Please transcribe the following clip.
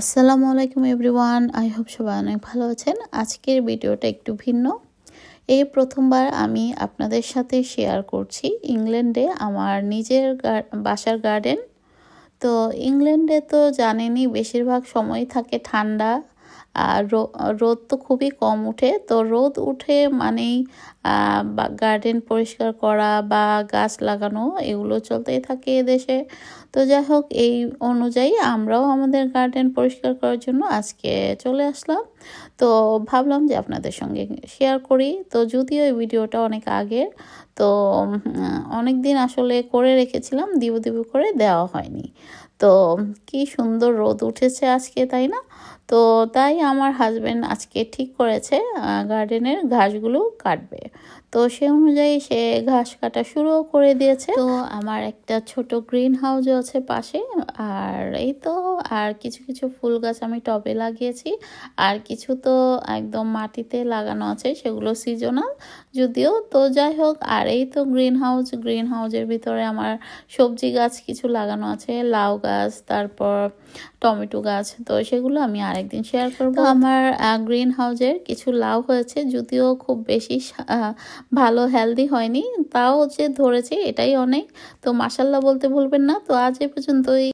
আসসালামু আলাইকুম everyone, I hope সবাই অনেক ভালো আছেন। আজকের ভিডিওটা একটু ভিন্ন। এই প্রথমবার আমি আপনাদের সাথে শেয়ার করছি ইংল্যান্ডে আমার নিজের বাসার গার্ডেন তো ইংল্যান্ডে তো জানেনই, বেশিরভাগ সময় থাকে ঠান্ডা। আর রোদ তো খুবই কম উঠে। তো রোদ উঠে মানেই গার্ডেন পরিষ্কার করা বা, গাছ লাগানো, এগুলো চলতেই থাকে এদেশে। তো যাই হোক, এই অনুযায়ী আমরাও আমাদের গার্ডেন পরিষ্কার করার জন্য আজকে চলে আসলাম। তো ভাবলাম যে আপনাদের সঙ্গে শেয়ার করি। তো যদিও এই ভিডিওটা অনেক আগের, তো অনেক দিন আসলে করে রেখেছিলাম, দিব দিব করে দেওয়া হয়নি। তো কি সুন্দর রোদ উঠেছে আজকে, তাই না? তো তাই আমার হাজব্যান্ড আজকে ঠিক করেছে গার্ডেনের ঘাসগুলো কাটবে। তো সে অনুযায়ী সে ঘাস কাটা শুরু করে দিয়েছে। তো আমার একটা ছোট গ্রিন হাউসও আছে পাশে, আর এই তো, আর কিছু কিছু ফুল গাছ আমি টবে লাগিয়েছি। আর কিছু তো একদম মাটিতে লাগানো আছে, সেগুলো সিজনাল যদিও। তো যাই হোক, আর এই তো গ্রিন হাউস গ্রিন হাউসের ভিতরে আমার সবজি গাছ কিছু লাগানো আছে, লাউ গাছ তারপর টমেটো গাছ তো সেগুলো আমি আরেকদিন শেয়ার করব। আমার গ্রিন হাউজের কিছু লাউ হয়েছে যদিও খুব বেশি ভালো হেলদি হয়নি তাও যে ধরেছে এটাই অনেক। তো মাসাল্লাহ বলতে ভুলবেন না। তো আজ এ পর্যন্তই।